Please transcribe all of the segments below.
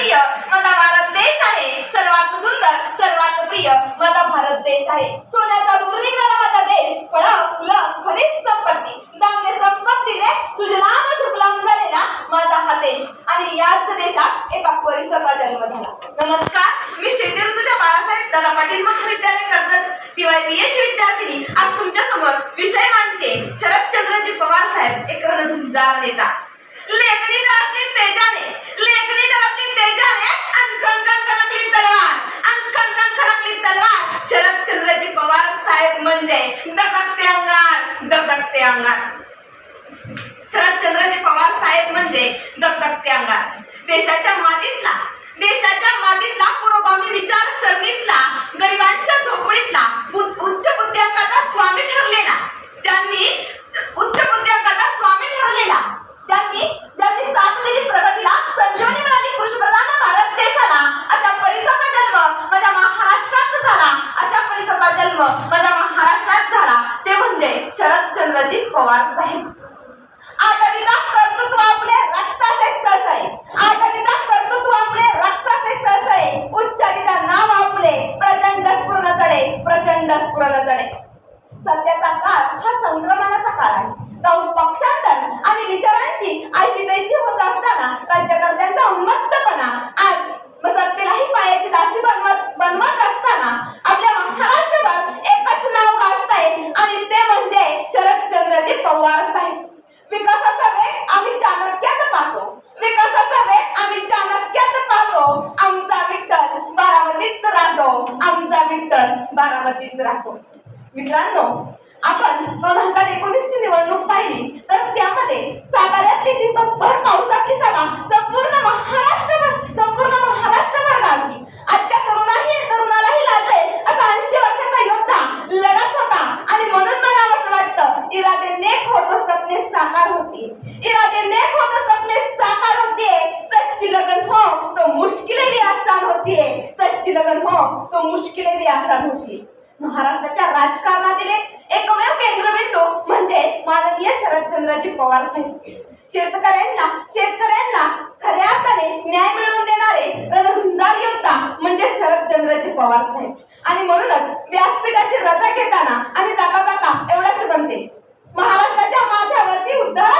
प्रिय माझा भारत देश आहे. सर्वात सुंदर सर्वात प्रिय माझा भारत देश आहे. सोन्याचा दूर निघाला माझा देश फळ फुलं खनिज संपत्ती दांगे संपत्तीने सुजलाम सुफलाम झालेला माझा हा देश. आणि याच देशात एका परिसराचा जन्म झाला. नमस्कार मी शिंदे ऋतूच्या बाळासाहेब दादा पाटील महाविद्यालय कर्जत टीवाय बी एच विद्यार्थिनी. आज तुमच्यासमोर विषय मांडते शरदचंद्रजी पवार साहेब एक रणधुंजार नेता. लेखनी दळपली तेजाने लेखनी दळपली तेजाने अंकन कन खनकली तलवार अंकन कन खनकली तलवार. शरदचंद्रजी पवार साहेब म्हणजे दगदगते अंगार दगदगते अंगार. शरदचंद्रजी पवार साहेब म्हणजे दगदगते अंगार. देशाच्या मातीतला देशाच्या मातीतला पुरोगामी विचार सरणीतला गरिबांच्या झोपडीतला बु- उच्च बुद्ध्यांकाचा स्वामी ठरलेला ज्यांनी उच्च बुद्ध्यांकाचा स्वामी ठरलेला ज्यांनी ज्यांनी साथ दिली प्रगतीला संजीवनी मिळाली कृषीप्रधान भारत देशाला अशा परिसराचा जन्म माझ्या महाराष्ट्रात झाला अशा परिसराचा जन्म माझ्या महाराष्ट्रात झाला ते म्हणजे शरदचंद्रजी पवार साहेब. आठविता कर्तृत्व आपले रक्ताचे सळसळे आठविता कर्तृत्व आपले रक्ताचे सळसळे उच्चारिता नाव आपले. प्रचंड स्फुरण तडे प्रचंड स्फुरण तडे सध्याचा काळ हा संक्रमणाचा काळ आहे. काऊन पक्षांतर आणि विचारांची अशी तैशी होत असताना राज्यकर्त्यांचा उन्मत्तपणा आज सत्तेलाही पायाची दाशी बनवत बनवत असताना आपल्या महाराष्ट्रभर एकच नाव गाजतंय आणि ते म्हणजे शरदचंद्रजी पवार साहेब विकासाचा वेग आम्ही चाणक्यात पाहतो. विकासाचा वेग आम्ही चाणक्यात पाहतो. आमचा विठ्ठल बारामतीत राहतो. आमचा विठ्ठल बारामतीत राहतो. मित्रांनो आपण दोन हजार एकोणीसची निवडणूक पाहिली तर त्यामध्ये साताऱ्यातली ती भर पावसातली होगी इरादे नेक हो तो सपने साकार होते. सच्ची लगन हो तो मुश्किलें भी आसान होती. है सच्ची लगन हो तो मुश्किलें भी आसान होती. है महाराष्ट्राच्या राजकारणातील एकमेव केंद्रबिंदू म्हणजे माननीय शरदचंद्रजी पवार साहेब. शेतकऱ्यांना शेतकऱ्यांना खऱ्या अर्थाने न्याय मिळवून देणारे रणधुंजार योद्धा म्हणजे शरदचंद्रजी पवार साहेब. आणि म्हणूनच व्यासपीठाची रजा घेताना आणि जाता जाता एवढंच बनते. महाराष्ट्राच्या माथ्यावरती उद्धार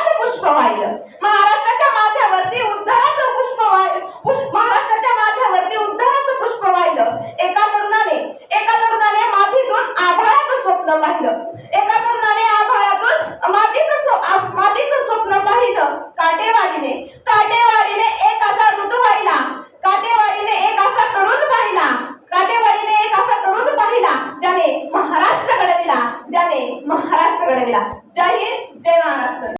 वाहिलं महाराष्ट्राच्या माथ्यावरती उद्धाराचं पुष्प वाहिलं पुष्प महाराष्ट्राच्या माथ्यावरती उद्धाराचं पुष्प वाहिलं एका तरुणाने एका तरुणाने मातीतून आभाळाचं स्वप्न पाहिलं. एका तरुणाने आभाळातून मातीचं स्व- मातीचं स्वप्न पाहिलं. काटेवाडीने काटेवाडीने एक असा ऋतू वाहिला. काटेवाडीने एक असा तरुण पाहिला. काटेवाडीने एक असा तरुण पाहिला ज्याने महाराष्ट्र घडविला. ज्याने महाराष्ट्र घडविला. जय हिंद जय महाराष्ट्र.